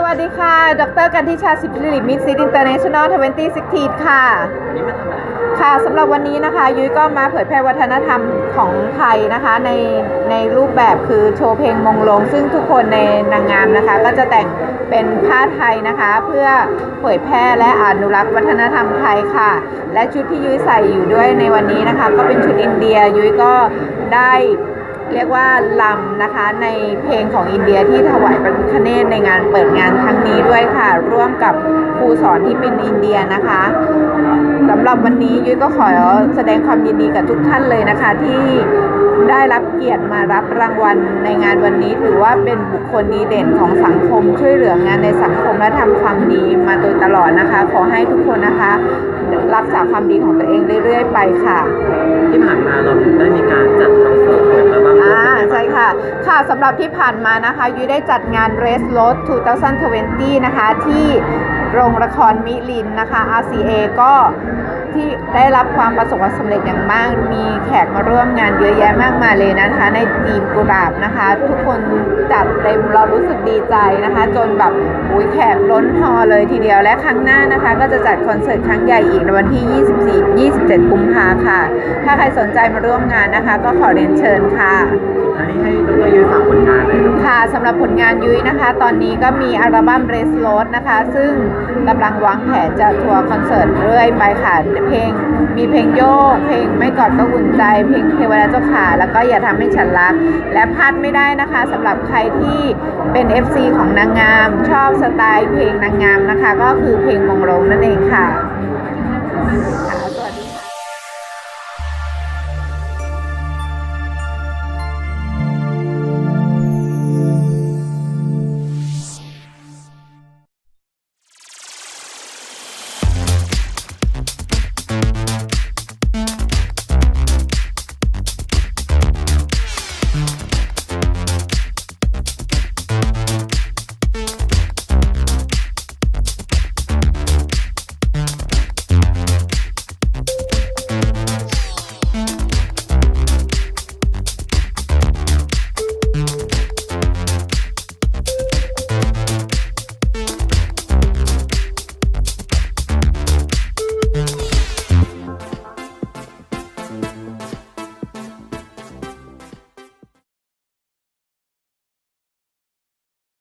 สวัสดีค่ะ ดรกันทิชาสิบลิลิมิตซิตอินเตอร์เนชั่นแนลทเวนตี้ซิกทีค่ะ วันนี้มาทำอะไรค่ะสำหรับวันนี้นะคะ ยุ้ยก็มาเผยแพร่วัฒนธรรมของไทยนะคะ ในในรูปแบบคือโชว์เพลงมงลง ซึ่งทุกคนในนางงามนะคะ ก็จะแต่งเป็นผ้าไทยนะคะ เพื่อเผยแพร่และอนุรักษ์วัฒนธรรมไทยค่ะ และชุดที่ยุ้ยใส่อยู่ด้วยในวันนี้นะคะ ก็เป็นชุดอินเดียยุ้ยก็ได้ เรียกว่าลำนะคะในเพลงของอินเดียที่ถวายพระพิฆเนศในงานเปิดงานครั้งนี้ด้วยค่ะ ร่วมกับครูสอนที่เป็นอินเดียนะคะสำหรับวันนี้ยุ้ยก็ขอแสดงความยินดีกับทุกท่านเลยนะคะ ที่ได้รับเกียรติมารับรางวัลในงานวันนี้ถือว่าเป็นบุคคลดีเด่นของสังคม ช่วยเหลืองานในสังคมและทำความดีมาโดยตลอดนะคะ ขอให้ทุกคนนะคะ รักษาความดีของตัวเองเรื่อยๆ ไปค่ะ ที่ผ่านมาเราได้มี ค่ะสำหรับที่ผ่านมานะคะยุ้ยได้จัดงาน Race Road 2020 นะคะ ที่โรงละครมิลินนะคะ RCA ก็ ที่ได้รับความประสบความสำเร็จอย่างมาก มีแขกมาร่วมงานเยอะแยะมากมายเลยนะคะ ในทีมกุหลาบนะคะ ทุกคนจัดเต็มเรารู้สึกดีใจนะคะ จนแบบอุ้ยแขกล้นฮอเลยทีเดียวและครั้งหน้านะคะ ก็จะจัดคอนเสิร์ตครั้งใหญ่อีกในวันที่ 24 27 กุมภาค่ะ ถ้าใครสนใจมาร่วมงานนะคะ ก็ขอเรียนเชิญค่ะอันนี้ให้ดรยุ้ยฝากผลงานเลย ค่ะสำหรับผลงานยุ้ยนะคะ ตอนนี้ก็มีอัลบั้ม Race Road นะคะ ซึ่งกำลังวางแผนจะทัวร์คอนเสิร์ตเรื่อยไปค่ะเพลง มีเพลงโยก เพลงไม่กอดก็อุ่นใจ เพลงเทวดาเจ้าขาแล้วก็อย่าทำให้ฉันรัก และพลาดไม่ได้นะคะสำหรับใครที่เป็น FC ของนางงาม ชอบสไตล์เพลงนางงามนะคะ ก็คือเพลงมงลงนั่นเองค่ะสวัสดี